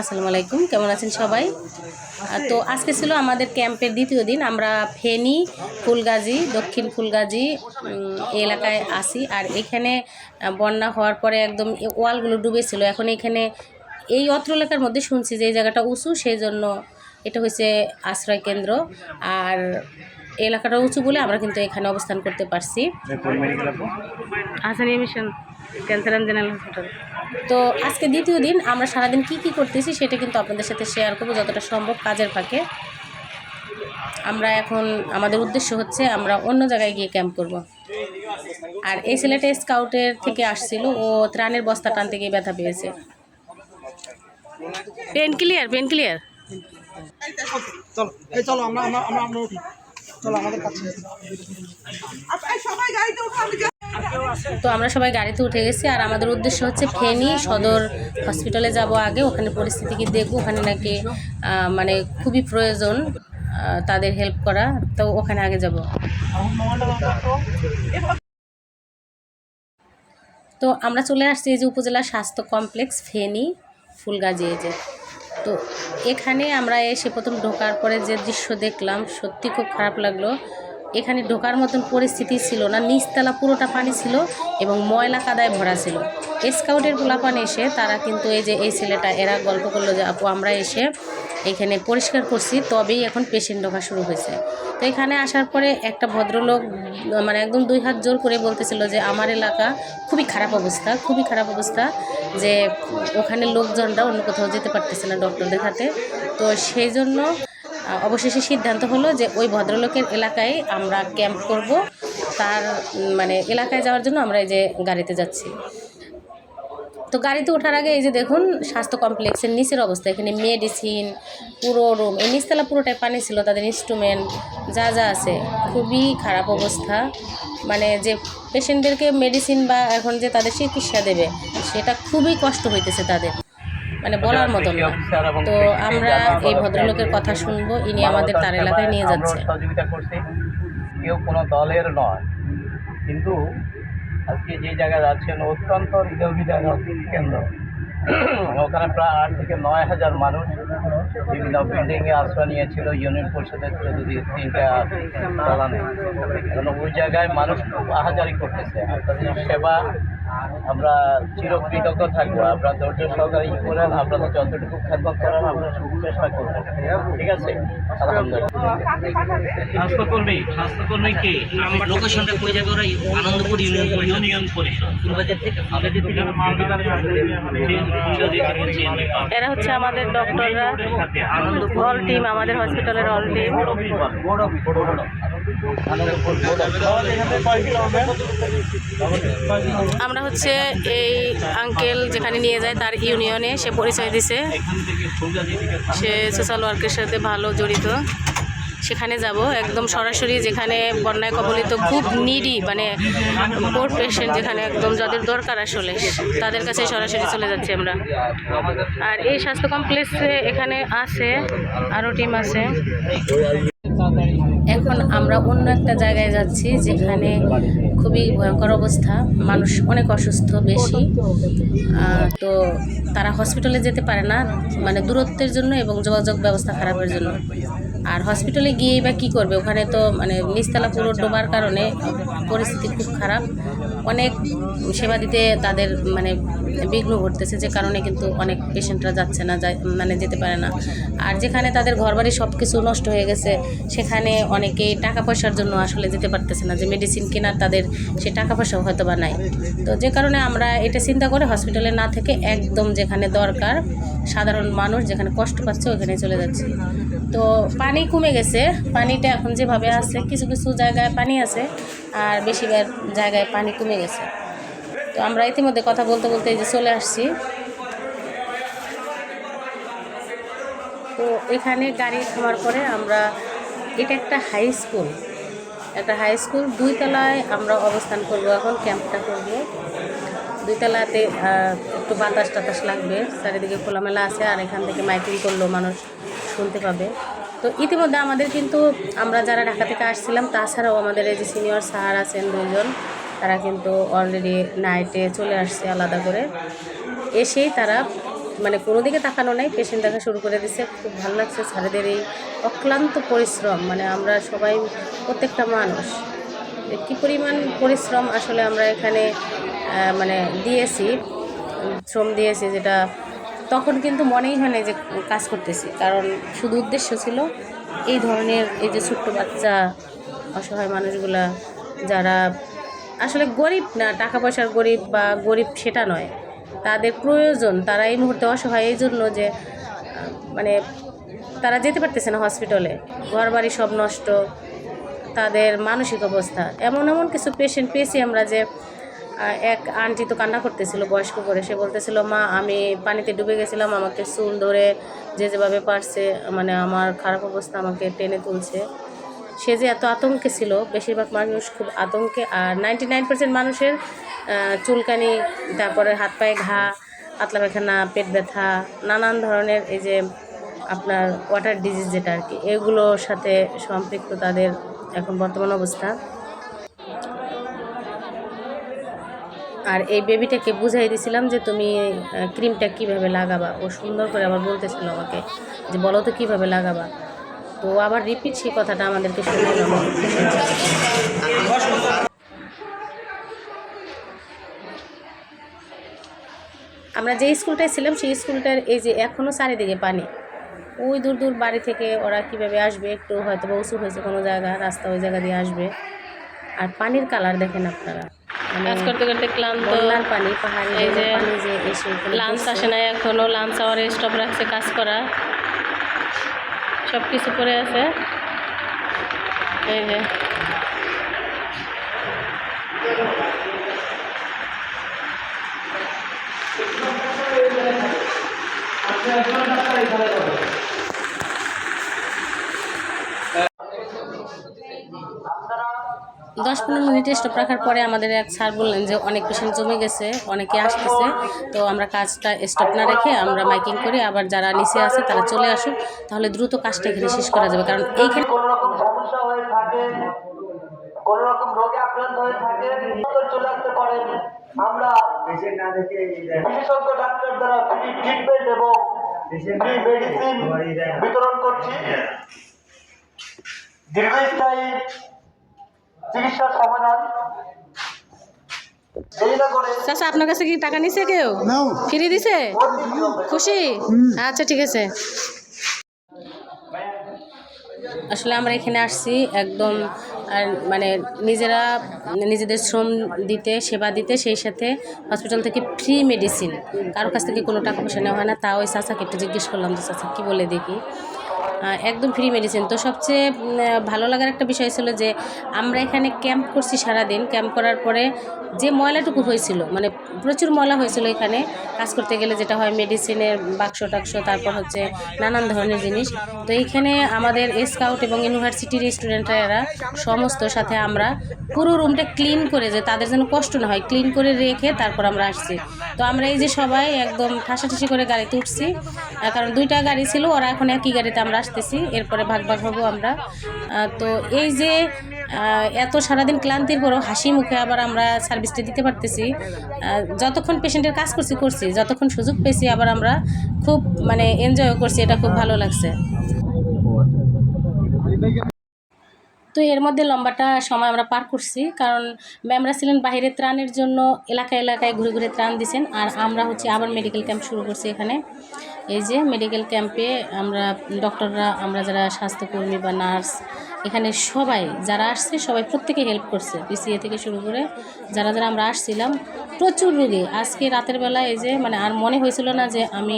আসসালামু আলাইকুম, কেমন আছেন সবাই? তো আজকে ছিল আমাদের ক্যাম্পের দ্বিতীয় দিন, আমরা ফেনী, ফুলগাজী, দক্ষিণ ফুলগাজী এলাকায় আসি আর এখানে বন্যা হওয়ার পরে একদম ওয়ালগুলো ডুবেছিল। এখন এখানে এই অত্র এলাকার মধ্যে শুনছি যে এই জায়গাটা উঁচু, সেই জন্য এটা হচ্ছে আশ্রয় কেন্দ্র। আর এলাকাটা উঁচু বলে আমরা কিন্তু এখানে অবস্থান করতে পারছি। Hasani mission cancer and general hospital. তো আজকে দ্বিতীয় দিন আমরা সারাদিন কি কি করতেছি সেটা কিন্তু আপনাদের সাথে শেয়ার করব যতটা সম্ভব কাজের ফাঁকে। আমরা এখন আমাদের উদ্দেশ্য হচ্ছে আমরা অন্য জায়গায় গিয়ে ক্যাম্প করব। আর এই ছেলেটা স্কাউটের থেকে আসছিল ও ত্রাণের বস্তা টানতে গিয়ে ব্যথা পেয়েছে। পেন ক্লিয়ার পেন ক্লিয়ার চলো চলো আমরা আমরা আমরা কাছে। তো আমরা সবাই গাড়িতে উঠে গেছি, আর আমাদের উদ্দেশ্য হচ্ছে ফেনি সদর হসপিটালে যাব আগে। ওখানে পরিস্থিতি কি দেখব, ওখানে নাকি মানে খুবই প্রয়োজন তাদের হেল্প করা। তো ওখানে আগে যাব। তো আমরা চলে আসছি এই যে উপজেলা স্বাস্থ্য কমপ্লেক্স ফেনী, ফুলগাজী এই যে। তো এখানে আমরা এসে প্রথম ঢোকার পরে যে দৃশ্য দেখলাম, সত্যি খুব খারাপ লাগল। এখানে ঢোকার মতন পরিস্থিতি ছিল না, নিচতলা পুরোটা পানি ছিল এবং ময়লা কাদায় ভরা ছিল। স্কাউটের পোলাপান এসে তারা কিন্তু এই যে এই ছেলেটা, এরা গল্প করল যে, আপু, আমরা এসে এখানে পরিষ্কার করছি। তবেই এখন পেশেন্ট ঢোকা শুরু হয়েছে। তো এখানে আসার পরে একটা ভদ্রলোক মানে একদম দুই হাত জোর করে বলতেছিল যে, আমার এলাকা খুবই খারাপ অবস্থা, খুবই খারাপ অবস্থা যে ওখানে লোকজনরা অন্য কোথাও যেতে পারতেছে না ডক্টর দেখাতে তো সেই জন্য অবশেষে সিদ্ধান্ত হলো যে, ওই ভদ্রলোকের এলাকায় আমরা ক্যাম্প করব। তার মানে এলাকায় যাওয়ার জন্য আমরা এই যে গাড়িতে যাচ্ছি। তো গাড়িতে ওঠার আগে এই যে দেখুন স্বাস্থ্য কমপ্লেক্সের নিচের অবস্থা। এখানে মেডিসিন পুরো রুম এই নিচতলা পুরোটাই পানি ছিল তাদের ইনস্ট্রুমেন্ট যা যা আছে। খুবই খারাপ অবস্থা। মানে যে পেশেন্টদেরকে মেডিসিন বা এখন যে তাদের চিকিৎসা দেবে সেটা খুবই কষ্ট হইতেছে তাদের। মানে বলার মতন না। তো আমরা এই ভদ্রলোকের কথা শুনব ইনি আমাদের তার এলাকায় নিয়ে যাচ্ছে। কেউ কোনো দলের নয়। কিন্তু আজকে যে জায়গায় যাচ্ছেন, অত্যন্ত হৃদয়বিদায় কেন্দ্র। ওখানে প্রায় আট থেকে নয় হাজার মানুষ বিভিন্ন বিল্ডিংয়ে আশ্রয় নিয়েছিল ইউনিয়ন পরিষদের যদি তিনটা চালানে। কারণ ওই জায়গায় মানুষ খুব আহাজারি করতেছে। সেবা আমরা চিরকৃতজ্ঞ থাকব আপনারা ধৈর্য সহকারে ই করেন আপনারা যতটুকু খেদমত করেন আমরা চেষ্টা করব। ঠিক আছে? স্বাস্থ্যকর্মী স্বাস্থ্যকর্মী কে? আমি লোকেশনটা কই যাবে ওরা? আনন্দপুর ইউনিয়ন পরিষদ। ইউনিয়ন পরিষদ। ফুলবাজার থেকে আমাদের থেকে এরা হচ্ছে আমাদের ডক্টররা অল টিম আমাদের হসপিটালের অল টিম আমরা হচ্ছে এই আঙ্কেল যেখানে নিয়ে যায় তার ইউনিয়নে সে পরিচয় দিছে। সে সোশ্যাল ওয়ার্কের সাথে ভালো জড়িত। সেখানে যাব। একদম সরাসরি যেখানে বন্যায় কবলিত, খুব নিডি মানে পোর পেশেন্ট যেখানে একদম যাদের দরকার আসলে, তাদের কাছে সরাসরি চলে যাচ্ছি আমরা। আর এই স্বাস্থ্য কমপ্লেক্সে এখানে আছে আরও টিম আছে। এখন আমরা অন্য একটা জায়গায় যাচ্ছি যেখানে খুবই ভয়ঙ্কর অবস্থা। মানুষ অনেক অসুস্থ, বেশি। তো তারা হসপিটালে যেতে পারে না মানে দূরত্বের জন্য এবং যোগাযোগ ব্যবস্থা খারাপের জন্য। আর হসপিটালে গিয়েই বা কী করবে? ওখানে তো মানে নিচতলা পুরো ডোবার কারণে পরিস্থিতি খুব খারাপ। অনেক সেবা দিতে তাদের মানে বিঘ্ন ঘটতেছে যে কারণে কিন্তু অনেক পেশেন্টরা যাচ্ছে না মানে যেতে পারে না। আর যেখানে তাদের ঘরবাড়ি সব কিছু নষ্ট হয়ে গেছে, সেখানে অনেকেই টাকা পয়সার জন্য আসলে যেতে পারতেছে না যে মেডিসিন কেনার তাদের সে টাকা পয়সাও হয়তো বা নাই। তো যে কারণে আমরা এটা চিন্তা করে হসপিটালে না থেকে একদম যেখানে দরকার, সাধারণ মানুষ যেখানে কষ্ট পাচ্ছে ওখানে চলে যাচ্ছে। তো পানি কমে গেছে। পানিটা এখন যেভাবে আছে, কিছু কিছু জায়গায় পানি আছে, আর বেশিরভাগ জায়গায় পানি কমে গেছে। তো আমরা ইতিমধ্যে কথা বলতে বলতে এই যে চলে আসছি। তো এখানে গাড়ি থামার পরে আমরা, এটা একটা হাই স্কুল একটা হাই স্কুল দুই তলায় আমরা অবস্থান করব, এখন ক্যাম্পটা করব। দুই তলাতে একটু বাতাস টাতাস লাগবে, চারিদিকে খোলামেলা আছে, আর এখান থেকে মাইকিং করল মানুষ। শুনতে পাবে। তো ইতিমধ্যে আমাদের কিন্তু আমরা যারা ঢাকা থেকে আসছিলাম, তাছাড়াও আমাদের এই যে সিনিয়র স্যার আছেন দুজন, তারা কিন্তু অলরেডি নাইটে চলে আসছে আলাদা করে। এসেই তারা মানে কোনো দিকে তাকানো নাই পেশেন্ট দেখা শুরু করে দিছে। খুব ভালো লাগছে স্যারেদের এই অক্লান্ত পরিশ্রম মানে আমরা সবাই প্রত্যেকটা মানুষ কী পরিমাণ পরিশ্রম আসলে আমরা এখানে মানে দিয়েছি, শ্রম দিয়েছি যেটা তখন কিন্তু মনেই হয় না যে কাজ করতেছি। কারণ শুধু উদ্দেশ্য ছিল এই ধরনের এই যে ছোট্ট বাচ্চা, অসহায় মানুষগুলা যারা আসলে গরিব না, টাকা পয়সার গরিব বা গরিব সেটা নয়। তাদের প্রয়োজন, তারা এই মুহূর্তে অসহায়, এই জন্য যে মানে তারা যেতে পারতেছে না হসপিটালে ঘর বাড়ি সব নষ্ট, তাদের মানসিক অবস্থা। এমন এমন কিছু পেশেন্ট পেয়েছি আমরা যে এক আন্টি তো কান্না করতেছিল, বয়স্ক করে। সে বলতেছিল, মা, আমি পানিতে ডুবে গেছিলাম, আমাকে চুল ধরে যে যেভাবে পারছে মানে আমার খারাপ অবস্থা আমাকে টেনে তুলছে। সে যে এত আতঙ্কে ছিল, বেশিরভাগ মানুষ খুব আতঙ্কে, আর নাইনটি নাইন পার্সেন্ট মানুষের চুলকানি, তারপরে হাত পায়ে ঘা, পাতলা পায়খানা, পেট ব্যথা, নানান ধরনের এই যে আপনার ওয়াটার ডিজিজ যেটা আর কি, এগুলোর সাথে সম্পৃক্ত তাদের এখন বর্তমান অবস্থা। আর এই বেবিটাকে বুঝাই দিছিলাম যে তুমি ক্রিমটা কীভাবে লাগাবা। ও সুন্দর করে আবার বলতেছিল আমাকে যে, বলো তো কীভাবে লাগাবা? তো আবার রিপিট সেই কথাটা আমাদেরকে শুনে আমরা যে স্কুলটায় ছিলাম, সেই স্কুলটার এই যে এখনও চারিদিকে পানি। ওই দূর দূর বাড়ি থেকে ওরা কীভাবে আসবে, একটু হয়তো বা উঁচু হয়েছে কোনো জায়গা, রাস্তা ওই জায়গা দিয়ে আসবে। আর পানির কালার দেখেন আপনারা। কাজ করতে করতে ক্লান্ত। পানি পাহাড়ি এই যে এখানে লাঞ্চ আসে না এখনও লাঞ্চ আওয়ারে স্টপ রাখছে কাজ করা। সব কিছু পরে আছে। এই যে। দশ পনেরো মিনিট স্টপ রাখার পরে আমাদের এক স্যার বললেন যে অনেক পেশেন্ট জমে গেছে অনেকে আসতেছে। তো আমরা কাজটা স্টপ না রেখে আমরা মাইকিং করি আবার যারা নিচে আছে তারা চলে আসুক। তাহলে দ্রুত কাজটা এখানে শেষ করা যাবে কারণ এইখানে কোনো রকম সমস্যা হয়ে থাকে কোন রকম রোগে আক্রান্ত হয়ে থাকে চলে আসতে পারেন আমরা বিশেষজ্ঞ ডাক্তার দ্বারা ফ্রি ট্রিটমেন্ট এবং ফ্রি মেডিসিন বিতরণ করছি। দীর্ঘস্থায়ী চিকিৎসার সমাধান চাচা আপনার কাছে কি টাকা নিছে কেউ? ফ্রি দিছে? খুশি? আচ্ছা ঠিক আছে। আসলে আমরা এখানে আসছি একদম আর মানে নিজেরা নিজেদের শ্রম দিতে সেবা দিতে সেই সাথে হসপিটাল থেকে ফ্রি মেডিসিন কারও কাছ থেকে কোনো টাকা পয়সা নেওয়া হয় না তাও ওই চাচাকে একটু জিজ্ঞেস করলাম যে চাচা কী বলে দেখি? একদম ফ্রি মেডিসিন তো সবচেয়ে ভালো লাগার একটা বিষয় ছিল যে, আমরা এখানে ক্যাম্প করছি সারাদিন। ক্যাম্প করার পরে যে ময়লাটুকু হয়েছিল মানে প্রচুর ময়লা হয়েছিল এখানে, কাজ করতে গেলে যেটা হয় মেডিসিনের বাক্স টাক্স, তারপর হচ্ছে নানান ধরনের জিনিস। তো এইখানে আমাদের স্কাউট এবং ইউনিভার্সিটির স্টুডেন্টরা সমস্ত সাথে আমরা পুরো রুমটা ক্লিন করে যে তাদের যেন কষ্ট না হয় ক্লিন করে রেখে তারপর আমরা আসছি। তো আমরা এই যে সবাই একদম ঠাসাঠাসি করে গাড়িতে উঠছি কারণ দুইটা গাড়ি ছিল, ওরা এখন একই গাড়িতে আমরা আসতেছি, এরপরে ভাগ ভাগ হব আমরা। তো এই যে এত সারাদিন ক্লান্তির পরও হাসি মুখে আবার আমরা সার্ভিসটা দিতে পারতেছি। যতক্ষণ পেশেন্টের কাজ করছি করছি, যতক্ষণ সুযোগ পেয়েছি আবার আমরা খুব মানে এনজয় করছি, এটা খুব ভালো লাগছে। তো এর মধ্যে লম্বাটা সময় আমরা পার করছি, কারণ ম্যামরা ছিলেন বাইরে ত্রাণের জন্য এলাকা এলাকায় ঘুরে ঘুরে ত্রাণ দিছেন, আর আমরা হচ্ছে আবার মেডিকেল ক্যাম্প শুরু করছি এখানে। এই যে মেডিকেল ক্যাম্পে আমরা ডক্টররা আমরা যারা স্বাস্থ্যকর্মী বা নার্স এখানে সবাই যারা আসছে, সবাই প্রত্যেকে হেল্প করছে পিসিএ থেকে শুরু করে। যারা যারা আমরা আসছিলাম, প্রচুর রোগী। আজকে রাতের বেলা এই যে মানে আর মনে হয়েছিল না যে আমি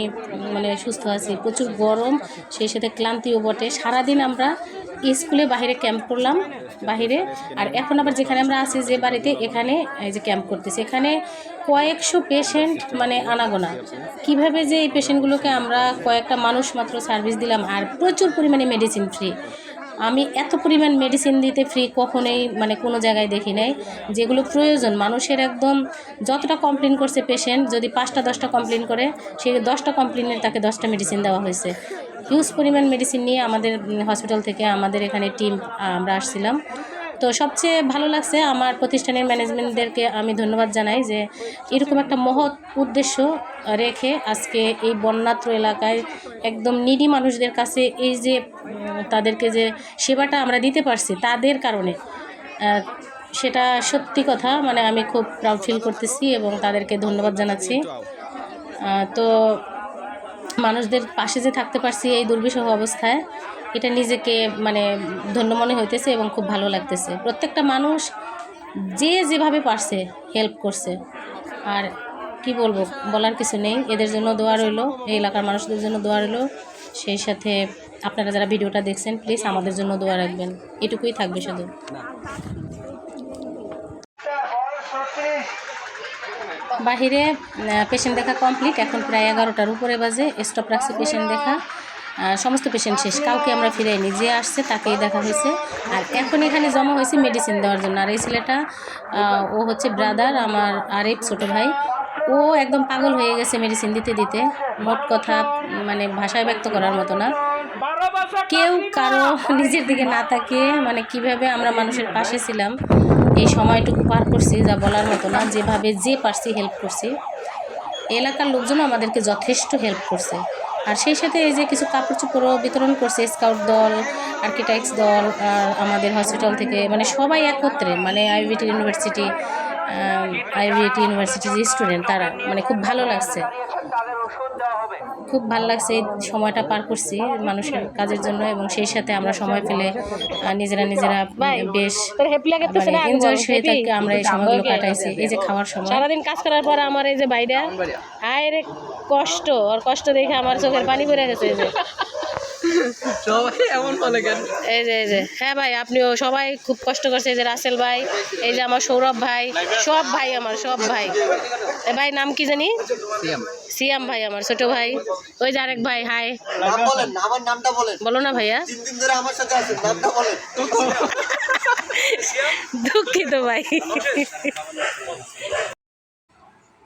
মানে সুস্থ আছি। প্রচুর গরম, সেই সাথে ক্লান্তিও বটে। সারাদিন আমরা স্কুলে বাইরে ক্যাম্প করলাম, বাইরে। আর এখন আবার যেখানে আমরা আছি যে বাড়িতে, এখানে, এই যে ক্যাম্প করতেছি। এখানে কয়েকশো পেশেন্ট মানে আনাগোনা। কীভাবে যে এই পেশেন্টগুলোকে আমরা কয়েকটা মানুষ মাত্র সার্ভিস দিলাম, আর প্রচুর পরিমাণে মেডিসিন ফ্রি আমি এত পরিমাণ মেডিসিন দিতে ফ্রি কখনোই মানে কোনো জায়গায় দেখি নাই, যেগুলো প্রয়োজন। মানুষের একদম যতটা কমপ্লেন করছে পেশেন্ট যদি পাঁচটা, দশটা কমপ্লেন করে সেই দশটা কমপ্লেনের তাকে দশটা মেডিসিন দেওয়া হয়েছে। হিউজ পরিমাণ মেডিসিন নিয়ে আমাদের হসপিটাল থেকে আমাদের এখানে টিম আমরা আসছিলাম। তো সবচেয়ে ভালো লাগছে আমার প্রতিষ্ঠানের ম্যানেজমেন্টদেরকে আমি ধন্যবাদ জানাই যে এরকম একটা মহৎ উদ্দেশ্য রেখে আজকে এই বন্যাত্র এলাকায় একদম নিডি মানুষদের কাছে এই যে তাদেরকে যে সেবাটা আমরা দিতে পারছি তাদের কারণে সেটা সত্যি কথা মানে আমি খুব প্রাউড ফিল করতেছি এবং তাদেরকে ধন্যবাদ জানাচ্ছি। তো মানুষদের পাশে যে থাকতে পারছি এই দুর্বিষহ অবস্থায় এটা নিজেকে মানে ধন্য মনে হইতেছে এবং খুব ভালো লাগতেছে। প্রত্যেকটা মানুষ যে যেভাবে পারছে হেল্প করছে। আর কি বলব, বলার কিছু নেই। এদের জন্য দোয়া রইল, এই এলাকার মানুষদের জন্য দোয়া রইল। সেই সাথে আপনারা যারা ভিডিওটা দেখছেন প্লিজ আমাদের জন্য দোয়া রাখবেন। এটুকুই থাকবে শুধু। বাহিরে পেশেন্ট দেখা কমপ্লিট এখন প্রায় এগারোটার উপরে বাজে। স্টপ রাখছে পেশেন্ট দেখা। সমস্ত পেশেন্ট শেষ। কাউকে আমরা ফিরাইনি। যে আসছে, তাকেই দেখা হয়েছে। আর এখন এখানে জমা হয়েছে মেডিসিন দেওয়ার জন্য। আর এই ছেলেটা ও হচ্ছে ব্রাদার আমার আরেক ছোটো ভাই। ও একদম পাগল হয়ে গেছে মেডিসিন দিতে দিতে। মোট কথা মানে ভাষায় ব্যক্ত করার মতো না। কেউ কারও নিজের দিকে না তাকিয়ে মানে কীভাবে আমরা মানুষের পাশে ছিলাম, এই সময়টুকু পার করছি, যা বলার মতো না, যেভাবে যে পারছি হেল্প করছি। এলাকার লোকজন আমাদেরকে যথেষ্ট হেল্প করছে। আর সেই সাথে এই যে কিছু কাপড় চোপড়ও বিতরণ করছে স্কাউট দল আর্কিটেক্টস দল আর আমাদের হসপিটাল থেকে মানে সবাই একত্রে মানে আইভিটি ইউনিভার্সিটি আইভিটি ইউনিভার্সিটির যে স্টুডেন্ট তারা মানে খুব ভালো লাগছে। খুব ভালো লাগছে এই সময়টা পার করছি মানুষের কাজের জন্য এবং সেই সাথে আমরা সময় পেলে নিজেরা নিজেরা বেশ তোর হ্যাপি লাগতেছে না? এনজয় হয়ে থাকে আমরা এই সময়গুলো কাটাইছি এই যে খাওয়ার সময়। সারাদিন কাজ করার পর আমার এই যে বাইরে রে। কষ্ট আর কষ্ট দেখে আমার চোখের পানি পড়ে গেছে এই যে। এই যে এই যে। হ্যাঁ ভাই আপনিও সবাই খুব কষ্ট করছে এই যে রাসেল ভাই এই যে আমার সৌরভ ভাই সব ভাই আমার সব ভাই। এ ভাই নাম কি জানি? সিয়াম। ভাই আমার ছোট ভাই। ওই যে আরেক ভাই হাই। নাম বলেন আমার নামটা বলেন। বলো না ভাইয়া। তিন দিন ধরে আমার সাথে আছেন নামটা বলেন। দুঃখিত ভাই।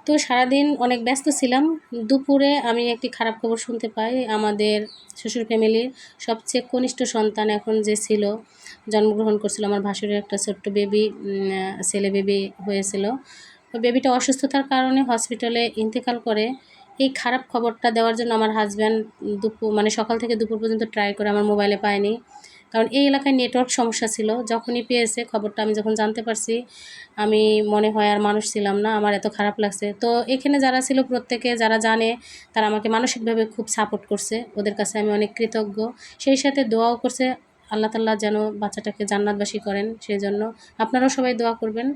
তো সারাদিন অনেক ব্যস্ত ছিলাম। দুপুরে আমি একটি খারাপ খবর শুনতে পাই। আমাদের শ্বশুর ফ্যামিলির সবচেয়ে কনিষ্ঠ সন্তান এখন যে ছিল, জন্মগ্রহণ করছিল আমার ভাসুরের একটা ছোট্ট বেবি ছেলে বেবি হয়েছিল। বেবিটা অসুস্থতার কারণে হসপিটালে ইন্তেকাল করে। এই খারাপ খবরটা দেওয়ার জন্য আমার হাজব্যান্ড দুপুর মানে সকাল থেকে দুপুর পর্যন্ত ট্রাই করে আমার মোবাইলে পায়নি। কারণ এই এলাকায় নেটওয়ার্ক সমস্যা ছিল। যখনই পেয়েছে খবরটা আমি যখন জানতে পারছি, আমি মনে হয় আর মানুষ ছিলাম না, আমার এত খারাপ লাগছে। তো এখানে যারা ছিল প্রত্যেকে, যারা জানে, তারা আমাকে মানসিকভাবে খুব সাপোর্ট করছে। ওদের কাছে আমি অনেক কৃতজ্ঞ। সেই সাথে দোয়াও করছে, আল্লাহ তাল্লাহ যেন বাচ্চাটাকে জান্নাতবাসী করেন, সেই জন্য। আপনারাও সবাই দোয়া করবেন।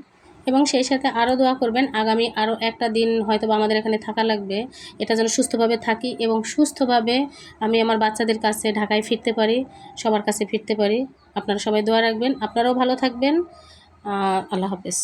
এবং সেই সাথে আরও দোয়া করবেন, আগামী আরও একটা দিন হয়তো আমাদের এখানে থাকা লাগবে। এটা যেন সুস্থভাবে থাকি এবং সুস্থভাবে আমি আমার বাচ্চাদের কাছে ঢাকায় ফিরতে পারি, সবার কাছে ফিরতে পারি। আপনারা সবাই দোয়া রাখবেন, আপনারাও ভালো থাকবেন। আল্লাহ হাফেজ।